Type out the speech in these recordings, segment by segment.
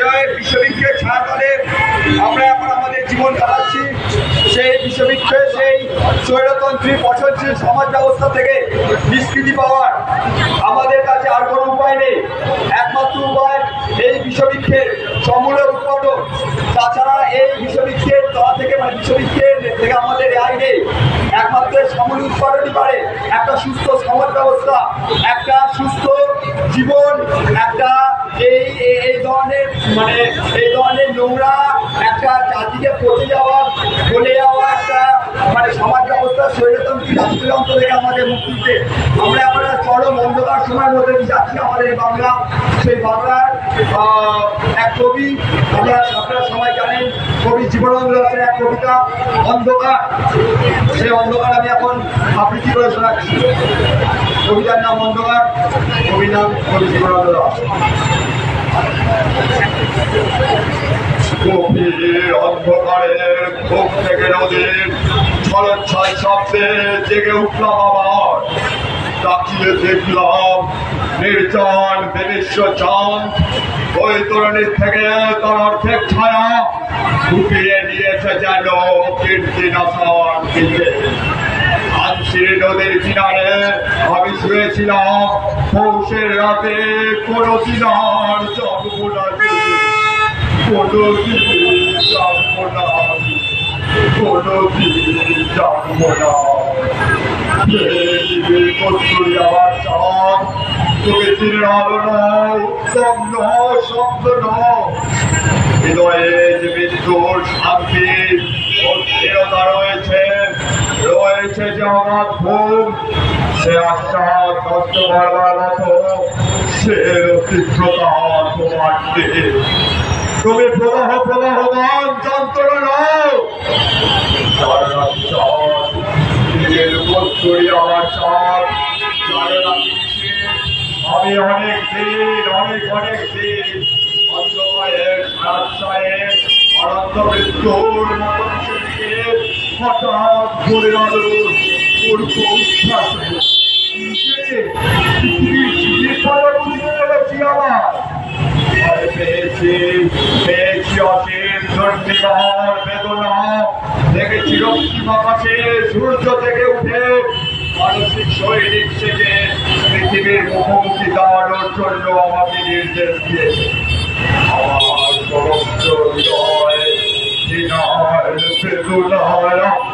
যে বিশ্ববিক্ষের ছায়াতলে আমরা এখন আমাদের জীবন কাটাচ্ছি। সেই বিশ্ববিক্ষের সেই স্বৈরতন্ত্রী পছন্দশীল সমাজ ব্যবস্থা থেকে নিষ্কৃতি পাওয়ার আমাদের কাছে আর কোনো উপায় নেই। একমাত্র উপায় এই বিশ্ববিক্ষের সমূলে উৎপাদন তাছাড়া এই বিশ্ববিক্ষের তলা থেকে মানে বিশ্ববিক্ষের থেকে আমাদের রেহাই নেই। একমাত্র সমূল উৎপাদনই পারে। একটা সুস্থ সমাজ ব্যবস্থা, একটা সুস্থ জীবন ধরনের মানে এই ধরনের নোংরা একটা জাতিকে পচে যাওয়া, বলে যাওয়া একটা মানে সমাজ ব্যবস্থা স্বৈরতন্ত্রী রাষ্ট্রযন্ত্র থেকে আমাদের মুক্তিতে আমরা আমরা চরম অন্ধকার সময়ের মধ্যে যাচ্ছি আমাদের বাংলা, সেই বাংলার এক কবি। আমরা আপনারা সবাই জানেন, কবি জীবনানন্দ দাসের এক কবিতা, অন্ধকার। সেই অন্ধকার আমি এখন আবৃত্তি করে শোনাচ্ছি। কবিতার নাম অন্ধকার, কবির নাম কবি জীবনানন্দ থেকে নদীর ছলচ্ছায় শব্দে জেগে উঠলাম আবার। তাকিয়ে দেখলাম নির্জন বিনিশ্ব চাঁদ। ওই তরুণীর থেকে তার অর্ধেক ছায়া নিয়েছে যেন কীর্তি দিকে। আনসির নদীর কিনারে আমি শুয়েছিলাম পৌষের রাতে কোনো কোনো দিন জন্ম কোনো দিন জন্ম না শব্দ নয় হৃদয়ে যে ও রয়েছে রয়েছে যে আমার ঘুম সে মতো, সে তীব্রতা তুমি প্রবাহ প্রবাহমান যন্ত্রণা আমি অনেক দিন, অনেক অনেক দিন অন্ধকারের অনন্ত মৃত্যুর মতনকে হঠাৎ ঘুরে আলো পূর্ব উচ্ছ্বাস দেখেছি রক্তিম আকাশে সূর্য থেকে উঠে মানসিক থেকে পৃথিবীর মুখোমুখি দাঁড়ানোর জন্য আমাকে নির্দেশ দিয়েছে।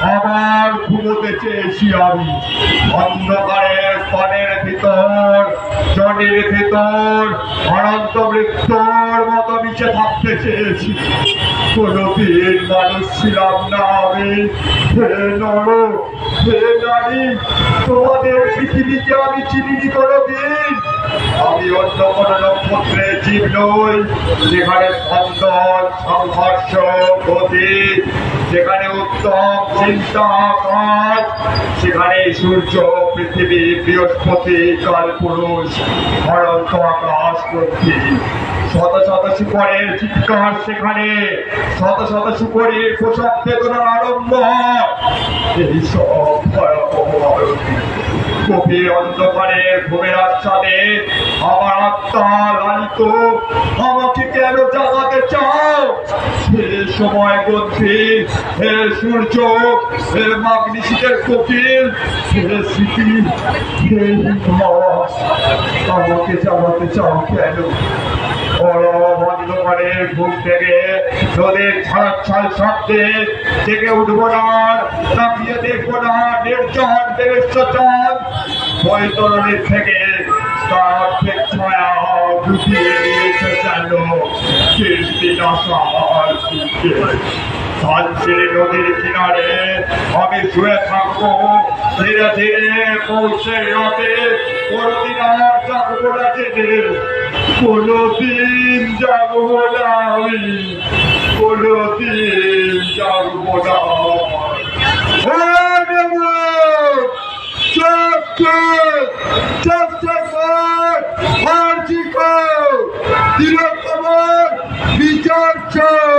আবার ঘুমোতে চেয়েছি আমি। অন্ধকারের পানের ভিতর, জলের ভিতর, অনন্ত মৃত্যুর মতো মিশে থাকতে চেয়েছি। কোনোদিন মানুষ ছিলাম না আমি। হে নর হে নারী, তোমাদের পৃথিবীকে আমি চিনিনি কোনোদিন। আমি অন্য কোনো নক্ষত্রে জীব নই, যেখানে স্পন্দন, সংঘর্ষ যেখানে উত্তম চিন্তা কাজ সেখানে সূর্য পৃথিবী বৃহস্পতি কালপুরুষ অনন্ত আকাশ শত শত চিৎকার সেখানে, শত শত শুকরের বেদনার আরম্ভ হয়। এইসব ভয়াবহ অন্ধকারে ঘুমের আচ্ছাদে, আমার আত্মা লালিত, আমাকে কেন সময় গন্থি হে সূর্য হে মাগনিশীতের কোকিল হে স্মৃতি হে আমাকে জাগাতে চাও কেন? থেকে উঠবো না। দেখব না ছায়া আমি শুয়ে থাকব ধীরে ধীরে পৌঁছে যাবে কোনদিন আমার জাগবো না যেদিন কোনদিন জাগবো না আমি কোনদিন জাগবো না Just a fact, hard to Joe!